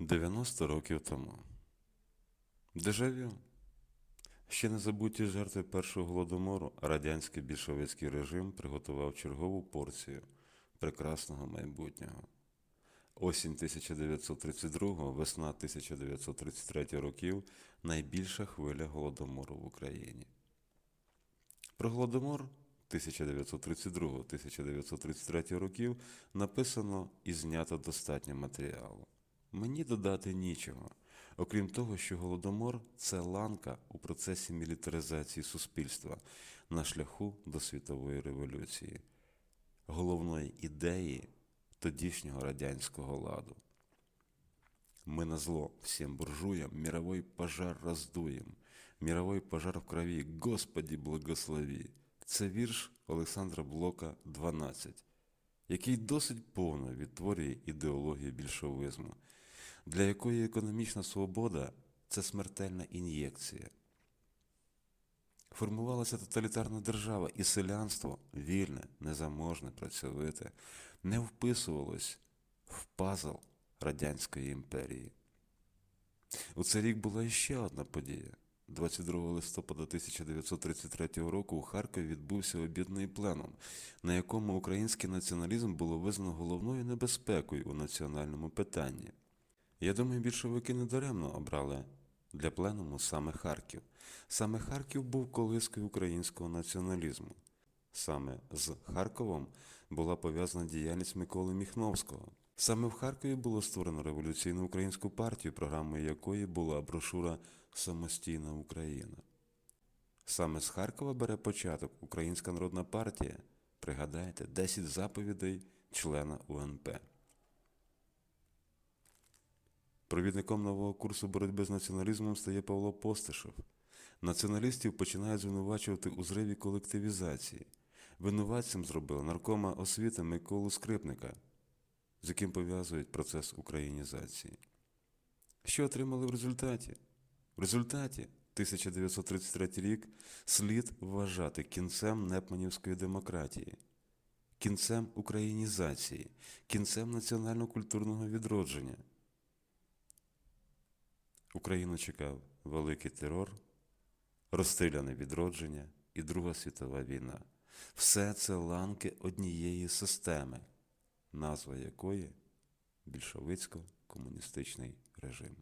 90 років тому. Дежавю. Ще не забуті жертви першого голодомору, радянський більшовицький режим приготував чергову порцію прекрасного майбутнього. Осінь 1932, весна 1933 років найбільша хвиля голодомору в Україні. Про голодомор 1932-1933 років написано і знято достатньо матеріалу. Мені додати нічого, окрім того, що голодомор це ланка у процесі мілітаризації суспільства на шляху до світової революції, головної ідеї тодішнього радянського ладу. Мы на зло всем буржуям мировой пожар раздуем, мировой пожар в крові, Господі благослови. Це вірш Олександра Блока 12, який досить повно відтворює ідеологію більшовизму, для якої економічна свобода це смертельна ін'єкція. Формувалася тоталітарна держава, і селянство вільне, незаможне, працьовите, не вписувалось в пазл Радянської імперії. У цей рік була іще одна подія. 22 листопада 1933 року у Харкові відбувся обідний пленум, на якому український націоналізм було визнано головною небезпекою у національному питанні. Я думаю, більшовики недаремно обрали для пленуму саме Харків. Саме Харків був колискою українського націоналізму. Саме з Харковом була пов'язана діяльність Миколи Міхновського. Саме в Харкові було створено революційну українську партію, програмою якої була брошура Самостійна Україна. Саме з Харкова бере початок Українська народна партія. Пригадайте, 10 заповідей члена УНП. Провідником нового курсу боротьби з націоналізмом стає Павло Постишев. Націоналістів починають звинувачувати у зриві колективізації. Винуватцем зробили наркома освіти Миколу Скрипника, з яким пов'язують процес українізації. Що отримали в результаті? В результаті 1933 рік слід вважати кінцем Непманівської демократії, кінцем українізації, кінцем національно-культурного відродження. Україну чекав великий терор, розстріляне відродження і Друга світова війна. Все це ланки однієї системи, назва якої більшовицько-комуністичний режим.